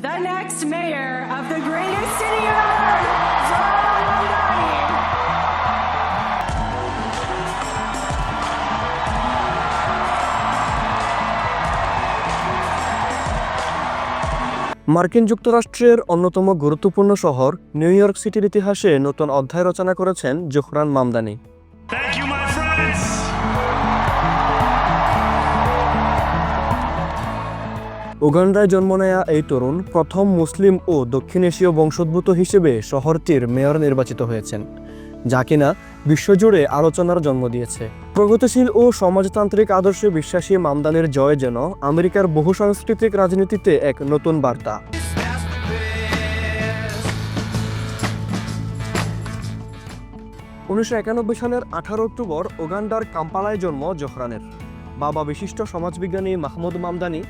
the next mayor of the greatest city on earth, Mamdani. মার্কিন যুক্তরাষ্ট্রের অন্যতম গুরুত্বপূর্ণ শহর নিউ ইয়র্ক সিটির ইতিহাসে নতুন অধ্যায় রচনা করেছেন জোহরান মামদানি উগান্ডায় জন্ম নেয়া এই তরুণ প্রথম মুসলিম ও দক্ষিণ এশীয় বংশোদ্ভূত হিসেবে শহরটির মেয়র নির্বাচিত হয়েছেন, যা কিনা বিশ্বজুড়ে আলোচনার জন্ম দিয়েছে। প্রগতিশীল ও সমাজতান্ত্রিক আদর্শে বিশ্বাসী মামদানের জয় যেন আমেরিকার বহুসাংস্কৃতিক রাজনীতিতে এক নতুন বার্তা। উনিশশো একানব্বই সালের আঠারো অক্টোবর ওগান্ডার কাম্পালায় জন্ম জোহরানের। বাবা বিশিষ্ট সমাজবিজ্ঞানী মাহমুদ মামদানি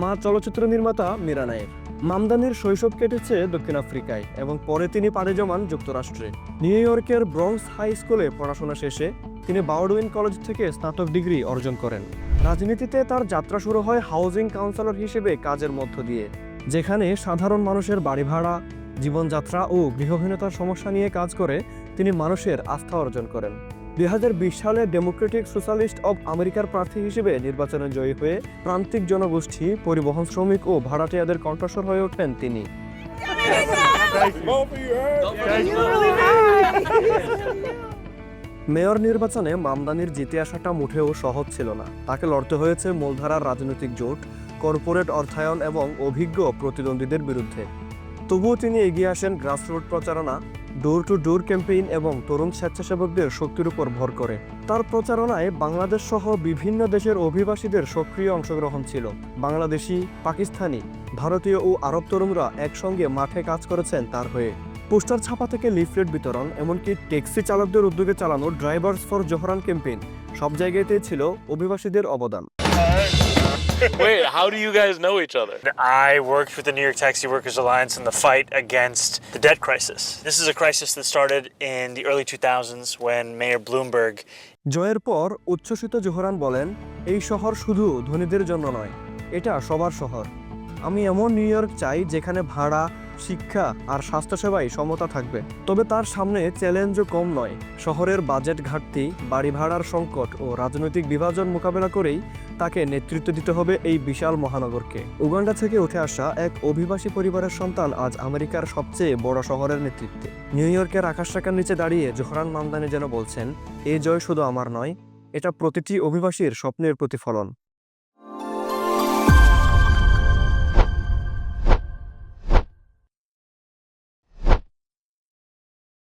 মা চলচ্চিত্র নির্মাতা মীরা নায়ের মামদানির শৈশব কেটেছে দক্ষিণ আফ্রিকায় এবং পরে তিনি পাড়ি জমান যুক্তরাষ্ট্রে। নিউ ইয়র্কের ব্রঙ্কস হাই স্কুলে পড়াশোনা শেষে তিনি বাউডউইন কলেজ থেকে স্নাতক ডিগ্রি অর্জন করেন। রাজনীতিতে তার যাত্রা শুরু হয় হাউজিং কাউন্সিলর হিসেবে কাজের মধ্য দিয়ে, যেখানে সাধারণ মানুষের বাড়ি ভাড়া, জীবনযাত্রা ও গৃহহীনতার সমস্যা নিয়ে কাজ করে তিনি মানুষের আস্থা অর্জন করেন। দুই হাজার বিশ সালে ডেমোক্রেটিক সোশ্যালিস্ট অব আমেরিকার প্রার্থী হিসেবে নির্বাচনে জয়ী হয়ে প্রান্তিক জনগোষ্ঠী, পরিবহন শ্রমিক ও ভাড়াটিয়াদের কণ্ঠস্বর হয়ে ওঠেন তিনি। মেয়র নির্বাচনে মামদানির জিতে আসাটা মুঠেও সহজ ছিল না। তাকে লড়তে হয়েছে মূলধারার রাজনৈতিক জোট, কর্পোরেট অর্থায়ন এবং অভিজ্ঞ প্রতিদ্বন্দ্বীদের বিরুদ্ধে। তবুও তিনি এগিয়ে আসেন গ্রাসরুট প্রচারণা ডোর টু ডোর ক্যাম্পেইন এবং তরুণ স্বেচ্ছাসেবকদের শক্তির উপর ভর করে। তার প্রচারণায় বাংলাদেশ সহ বিভিন্ন দেশের অভিবাসীদের সক্রিয় অংশগ্রহণ ছিল। বাংলাদেশি, পাকিস্তানি, ভারতীয় ও আরব তরুণরা একসঙ্গে মাঠে কাজ করেছেন তার হয়ে। পোস্টার ছাপা থেকে লিফলেট বিতরণ, এমনকি ট্যাক্সি চালকদের উদ্যোগে চালানো ড্রাইভার্স ফর জোহরান ক্যাম্পেইন, সব জায়গাতেই ছিল অভিবাসীদের অবদান। Wait, how do you guys know each other? I worked with the New York Taxi Workers Alliance in the fight against the debt crisis. This is a crisis that started in the early 2000s when Mayor Bloomberg জয়ের পর উচ্ছ্বসিত Zohran বলেন এই শহর শুধু ধনীদের জন্য নয় এটা সবার শহর আমি এমন নিউ ইয়র্ক চাই যেখানে ভাড়া শিক্ষা আর স্বাস্থ্যসেবায় সমতা থাকবে তবে তার সামনে চ্যালেঞ্জও কম নয় শহরের বাজেট ঘাটতি বাড়ি ভাড়ার সংকট ও রাজনৈতিক বিভাজন মোকাবেলা করেই তাকে নেতৃত্ব দিতে হবে এই বিশাল মহানগরকে। উগান্ডা থেকে উঠে আসা এক অভিবাসী পরিবারের সন্তান আজ আমেরিকার সবচেয়ে বড় শহরের নেতৃত্বে। নিউ ইয়র্কের আকাশ টাকার নিচে দাঁড়িয়ে জোহরান মামদানি যেন বলছেন, এ জয় শুধু আমার নয়, এটা প্রতিটি অভিবাসীর স্বপ্নের প্রতিফলন।